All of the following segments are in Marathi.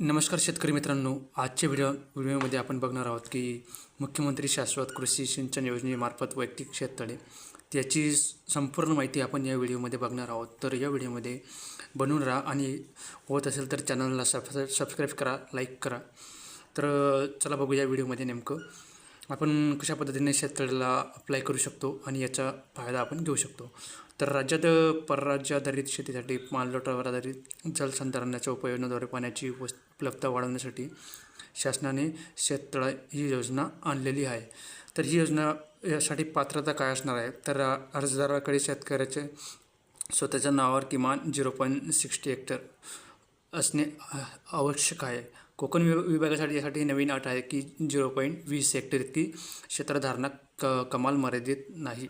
नमस्कार शेतकरी मित्रांनो आजच्या व्हिडिओ व्हिडिओमध्ये आपण बघणार आहोत की मुख्यमंत्री शाश्वत कृषी सिंचन योजनेमार्फत वैयक्तिक शेततळे. त्याची संपूर्ण माहिती आपण या व्हिडिओमध्ये बघणार आहोत. तर या व्हिडिओमध्ये बनवून राहा आणि होत असेल तर चॅनलला सब सबस्क्राईब करा लाईक करा. तर चला बघू या व्हिडिओमध्ये नेमकं. आपण कशा पद्धतीने शेततळ्याला अप्लाय करू शकतो आणि याचा फायदा आपण घेऊ शकतो? तर राज्यात परराज्य आधारित शेतीसाठी माललोटावर आधारित जलसंधारणाच्या उपयोजनाद्वारे पाण्याची वस- उपलब्धता वाढवण्यासाठी शासनाने शेततळा ही योजना आणलेली आहे. तर ही योजना यासाठी पात्रता काय असणार आहे? तर अर्जदाराकडे शेतकऱ्याचे स्वतःच्या नावावर किमान झिरो पॉईंट सिक्स्टी हेक्टर असणे आवश्यक आहे. कोकण विभाग विभागासाठी यासाठी नवीन अट आहे की झिरो पॉईंट वीस हेक्टर इतकी क्षेत्रधारणा क कमाल मर्यादित नाही.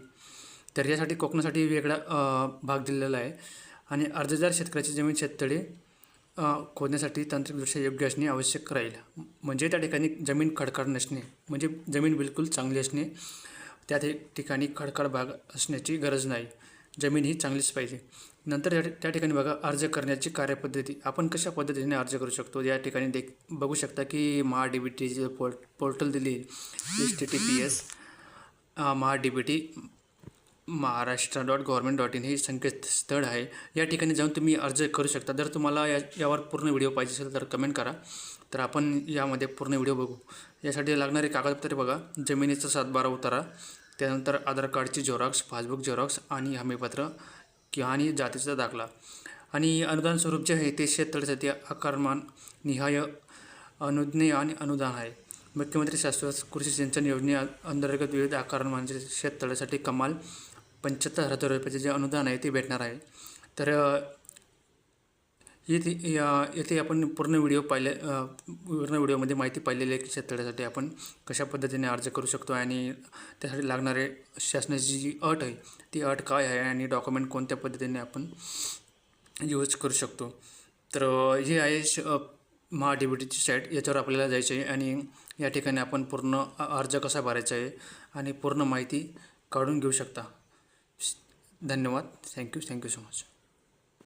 तर यासाठी कोकणासाठी वेगळा भाग दिलेला आहे. आणि अर्जदार शेतकऱ्याची जमीन शेततळे खोदण्यासाठी तांत्रिकदृष्ट्या योग्य असणे आवश्यक राहील. म्हणजे त्या ठिकाणी जमीन खडकाळ नसणे म्हणजे जमीन बिलकुल चांगली असणे त्या ठिकाणी खडकाळ भाग असण्याची गरज नाही. जमीन ही चांगलीच पाहिजे. नंतर त्या त्या ठिकाणी बघा अर्ज करण्याची कार्यपद्धती. आपण कशा पद्धतीने अर्ज करू शकतो? या ठिकाणी देख बघू शकता की Maha D B T port portal दिली H T T P S Maha D B T Maharashtra dot government dot in हे संकेतस्थळ आहे. या ठिकाणी जाऊन तुम्ही अर्ज करू शकता. जर तुम्हाला या यावर पूर्ण व्हिडिओ पाहिजे असेल तर कमेंट करा. तर आपण यामध्ये पूर्ण व्हिडिओ बघू. यासाठी लागणारे कागदपत्रे बघा. जमिनीचा सातबारा उतारा. त्यानंतर आधार कार्डची झेरॉक्स पासबुक झेरॉक्स आणि हमीपत्र किंवा आणि जातीचा दाखला. आणि अनुदान स्वरूप जे आहे ते शेततळ्यासाठी आकारमान निहाय अनुज्ञेय आणि अनुदान आहे. मुख्यमंत्री शाश्वत कृषी सिंचन योजने अंतर्गत विविध आकारमानाचे शेततळ्यासाठी कमाल पंच्याहत्तर हजार रुपयाचे जे अनुदान आहे ते भेटणार आहे. तर येथे या- येथे आपण पूर्ण व्हिडिओ पाहिले पूर्ण व्हिडिओमध्ये माहिती पाहिलेली आहे की शेततळ्यासाठी आपण कशा पद्धतीने अर्ज करू शकतो आणि त्यासाठी लागणारे शासनाची जी अट आहे ती अट काय आहे आणि डॉक्युमेंट कोणत्या पद्धतीने आपण यूज करू शकतो. तर हे आहे श महाडीबीटीची महा बी टीची साईट. याच्यावर आपल्याला जायचं आहे आणि या ठिकाणी आपण पूर्ण अर्ज कसा भरायचा आहे आणि पूर्ण माहिती काढून घेऊ शकता. धन्यवाद. Thank you thank you so much